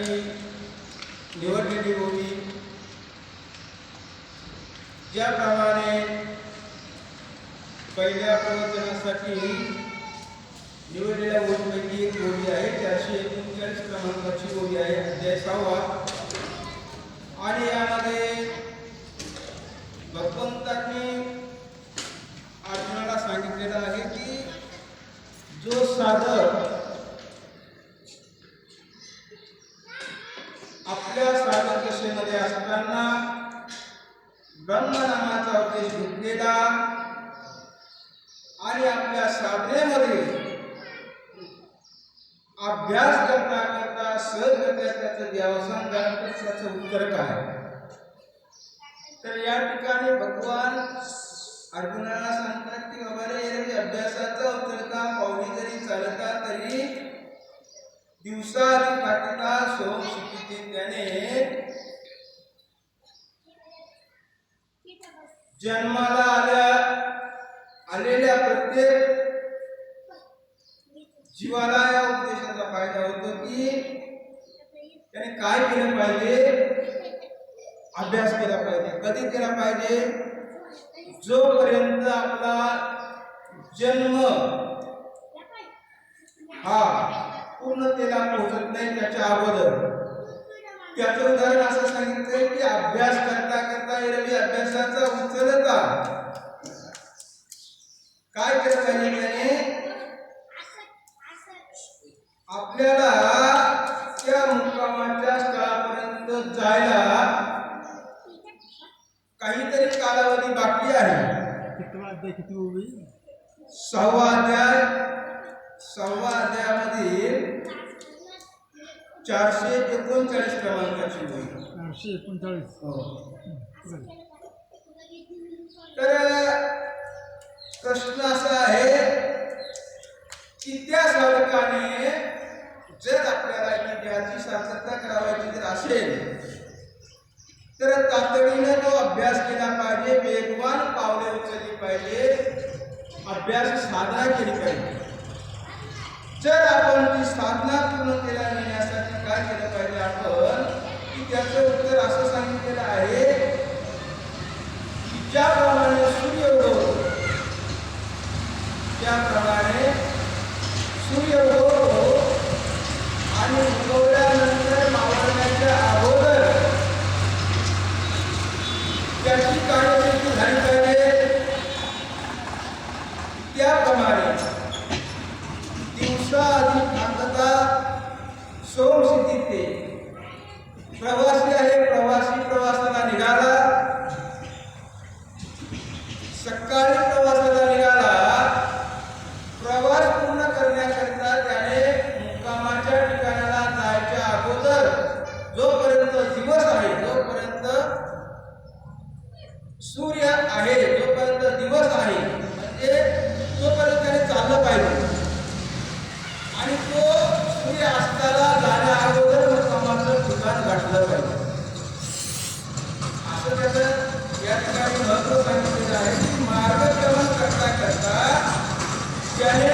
अभ्यासासाठी निवडलेली होती ज्याप्रमाणे पहिल्या प्रवचनासाठी निवडलेल्या ओळीपैकी एक ओळी आहे चारशे एकोणचाळीस क्रमांकाची ओळी आहे अध्याय सहावा. आणि यामध्ये भगवंतांनी अर्जुनाला सांगितलेलं आहे की जो साधक आपल्या मध्ये दशेमध्ये असताना ब्रह्मनामाचा उपदेश घेतलेला आणि आपल्या साधनेमध्ये अभ्यास करता करता सहजगत्या त्याचं देवासन झालं त्याचं उत्तर काय? तर या ठिकाणी भगवान अर्जुनाला सांगतात जन्माला आल्या आलेल्या प्रत्येक जीवाला या उपदेशाचा फायदा होतो की त्याने काय केलं पाहिजे? अभ्यास केला पाहिजे. कधी केला पाहिजे? जोपर्यंत आपला जन्म हा पूर्णतेला पोहोचत नाही त्याच्या अगोदर. त्याचं उदाहरण असं सांगितलंय की अभ्यास करता करता एरवी अभ्यासाचा उचलता काय केलं पाहिजे त्याने? आपल्याला त्या मुक्कामाच्या स्थळापर्यंत जायला काहीतरी कालावधी बाकी आहे. सहावा अध्याय सहावा अध्यायामध्ये चारशे एकोणचाळीस क्रमांकाची होईल चारशे एकोणचाळीस. बरं. तर प्रश्न असा आहे की त्या साधकाने जर आपल्याला देहाची सार्थकता करावायची जर असेल तर तातडीनं तो अभ्यास केला पाहिजे वेगवान पावले उचलली पाहिजे अभ्यास साधना केली पाहिजे. जर आपण ती साधना पूर्ण केला नेण्यासाठी काय केलं पाहिजे आपण की त्याचं उत्तर असं सांगितलं आहे की ज्याप्रमाणे सूर्य उगवतो त्याप्रमाणे सूर्य उगवतो आणि उगवल्यानंतर मावळण्याच्या अगोदर त्याची कार्यकिर्दी झाली पाहिजे त्याप्रमाणे दिवसा आधी शांतता सोमस्थितीत ते प्रवासी आहे प्रवासी प्रवासाला निघाला सकाळी प्रवासाला निघाला प्रवास पूर्ण करण्याकरिता त्याने मुक्कामाच्या ठिकाणाला जायच्या अगोदर जोपर्यंत दिवस आहे जोपर्यंत सूर्य आहे जोपर्यंत दिवस आहे म्हणजे तोपर्यंत त्याने चाललं पाहिजे. आणि तो सूर्य असताना जाण्या अगोदर मुक्कामाचं ठिकाण गाठलं पाहिजे. असं त्याचं या ठिकाणी महत्त्व सांगितलेलं आहे की मार्गक्रमण करता करता त्याने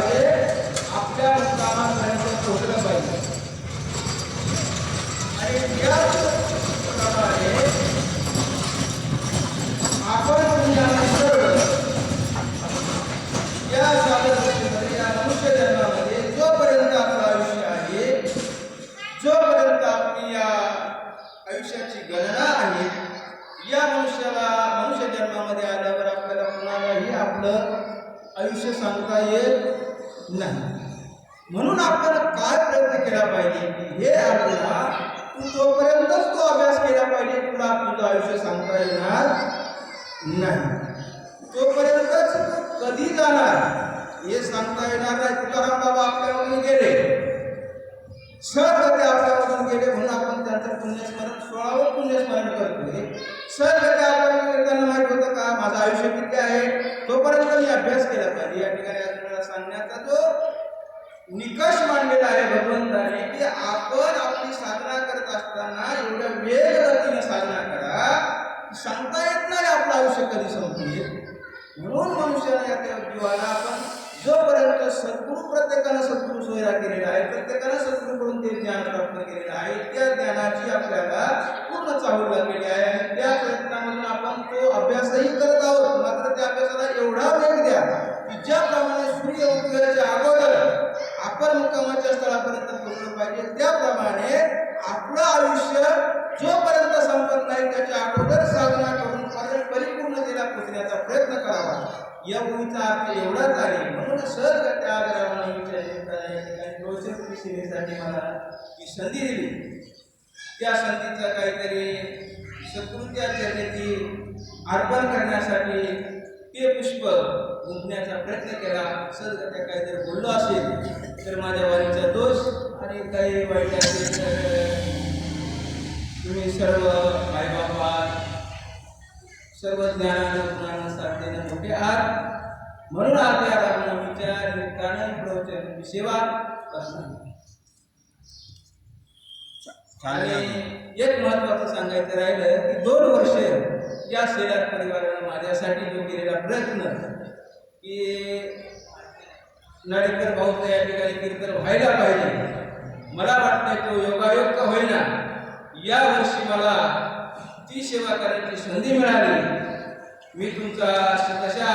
पाहिजे आपल्या मुक्कामापर्यंत पोहोचलं पाहिजे. आणि याप्रमाणे आपण यानंतर या या मनुष्य जन्मामध्ये जोपर्यंत आपलं आयुष्य आहे जोपर्यंत आपली या आयुष्याची गणना आहे या मनुष्याला मनुष्य जन्मामध्ये आल्यावर आपल्याला कुणालाही आपलं आयुष्य सांगता येईल नाही. म्हणून आपण काय प्रयत्न केला पाहिजे? हे आपल्याला तू तोपर्यंतच तो अभ्यास केला पाहिजे. आयुष्य सांगता येणार नाही. तोपर्यंतच कधी जाणार? हे सांगता येणार नाही. तुकाराम बाबा आपल्यामधून गेले. सहज ते आपल्यामधून गेले म्हणून आपण त्यांचं पुण्यस्मरण, सोळावं पुण्यस्मरण करतोय. माझं आयुष्य किती आहे तोपर्यंत मी अभ्यास केला पाहिजे. या ठिकाणी आपल्याला सांगण्याचा जो निकष मांडलेला आहे भगवंताने की आपण आपली साधना करत असताना एवढ्या वेग गतीने साधना करा सांगता येत नाही आपलं आयुष्य कधी संपले. म्हणून मनुष्याने या त्या जीवाला आपण जोपर्यंत सद्गुरू प्रत्येकाला सोयरा केलेला आहे प्रत्येकानं सद्गुरूकडून ते ज्ञान प्राप्त केलेलं आहे. त्या ज्ञानाची आपल्याला पूर्ण चाहूल लागलेली आहे आणि त्या प्रयत्नामधून आपण तो अभ्यासही करत आहोत. मात्र त्या अभ्यासाला एवढा वेग द्या की ज्याप्रमाणे सूर्य उदयाच्या अगोदर आपण मुक्कामाच्या स्थळापर्यंत पोहोचलं पाहिजे. त्याप्रमाणे आपलं आयुष्य या भूमीचा अर्थ एवढाच आहे म्हणून सहज त्या आग्रहाने या ठिकाणी विषयीसाठी सेवेसाठी मला ही संधी दिली. त्या संधीचा काहीतरी सत्कृत्या चरणेची अर्पण करण्यासाठी ते पुष्प गुंफण्याचा प्रयत्न केला. सहजगत्या काहीतरी बोललो असेल तर माझ्या वारीचा दोष आणि काही वाईट असेल तर तुम्ही सर्व मायबाप सर्व ज्ञानानं मोठे आहात म्हणून आज या रामनवमीच्या निमित्तानं प्रवचन सेवा करणार आणि एक महत्वाचं सांगायचं राहिलं की दोन वर्ष या शेलार परिवारानं माझ्यासाठी जो केलेला प्रयत्न की नाडेकर भाऊचं या ठिकाणी कीर्तन व्हायला पाहिजे. मला वाटतं तो योगायोग का होईना. या वर्षी मला ती सेवा करण्याची संधी मिळाली. मी तुमचा कशा